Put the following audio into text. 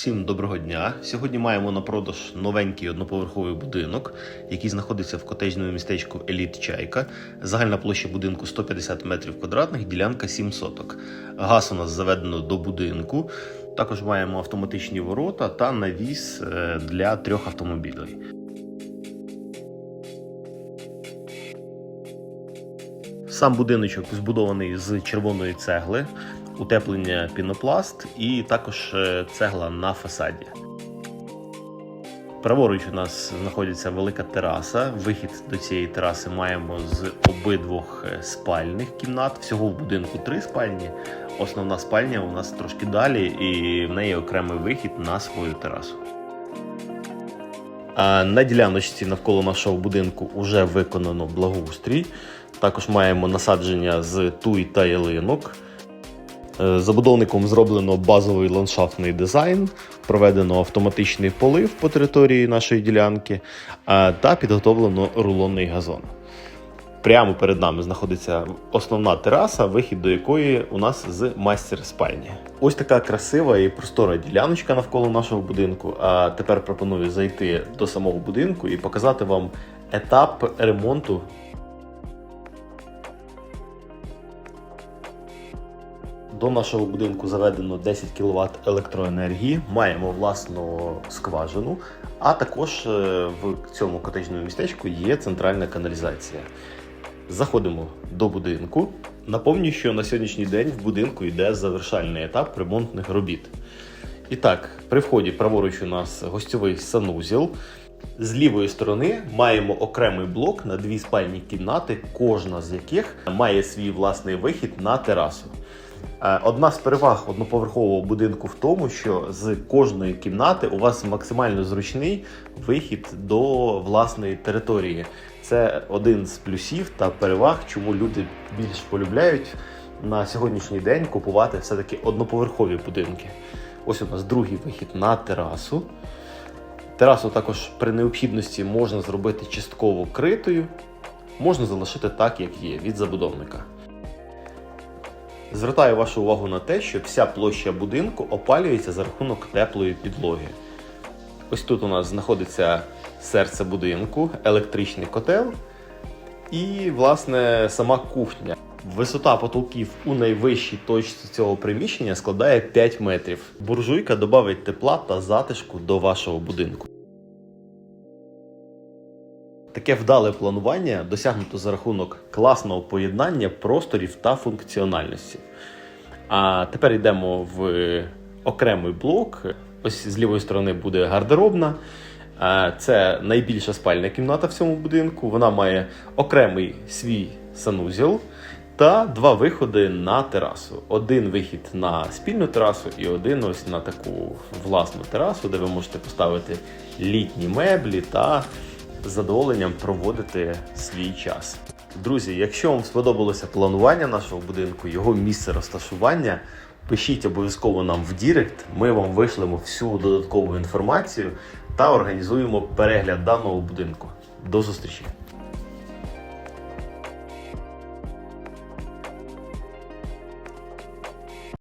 Всім доброго дня. Сьогодні маємо на продаж новенький одноповерховий будинок, який знаходиться в котеджному містечку Еліт Чайка. Загальна площа будинку 150 метрів квадратних, ділянка 7 соток. Газ у нас заведено до будинку. Також маємо автоматичні ворота та навіс е, для трьох автомобілей. Сам будиночок збудований з червоної цегли, утеплення пінопласт і також е, цегла на фасаді. Праворуч у нас знаходиться велика тераса. Вихід до цієї тераси маємо з обидвох е, спальних кімнат. Всього в будинку три спальні. Основна спальня у нас трошки далі, і в неї окремий вихід на свою терасу. А на діляночці навколо нашого будинку вже виконано благоустрій. Також маємо насадження з туй та ялинок. Е, Забудовником зроблено базовий ландшафтний дизайн, проведено автоматичний полив по території нашої ділянки а, та підготовлено рулонний газон. Прямо перед нами знаходиться основна тераса, вихід до якої у нас з майстер спальні. Ось така красива і простора діляночка навколо нашого будинку. А тепер пропоную зайти до самого будинку і показати вам етап ремонту До нашого будинку заведено 10 кВт електроенергії, маємо власну скважину, а також е, в цьому котеджному містечку є центральна каналізація. Заходимо до будинку. Напомню, що на сьогоднішній день в будинку йде завершальний етап ремонтних робіт. І так, при вході праворуч у нас гостьовий санузел. З лівої сторони маємо окремий блок на дві спальні кімнати, кожна з яких має свій власний вихід на терасу. Е, Одна з переваг одноповерхового будинку в тому, що з кожної кімнати у вас максимально зручний вихід до власної території. Це один з плюсів та переваг, чому люди більш полюбляють на сьогоднішній день купувати все-таки одноповерхові будинки. Ось у нас другий вихід на терасу. Терасу також при необхідності можна зробити частково критою, можна залишити так, як є, від забудовника. Звертаю вашу увагу на те, що вся площа будинку опалюється за рахунок теплої підлоги. Ось тут у нас знаходиться серце будинку, електричний котел і, власне, сама кухня. Висота потолків у найвищій точці цього приміщення складає 5 метрів. Буржуйка додавить тепла та затишку до вашого будинку. Таке вдале планування досягнуто за рахунок класного поєднання просторів та функціональності. А тепер йдемо в окремий блок. Ось з лівої сторони буде гардеробна. Це найбільша спальня кімната в цьому будинку. Вона має окремий свій санузел та два виходи на терасу. Один вихід на спільну терасу і один ось на таку власну терасу, де ви можете поставити літні меблі та з задоволенням проводити свій час. Друзі, якщо вам сподобалося планування нашого будинку, його місце розташування, пишіть обов'язково нам в Дірект. Ми вам вишлемо всю додаткову інформацію та організуємо перегляд даного будинку. До зустрічі!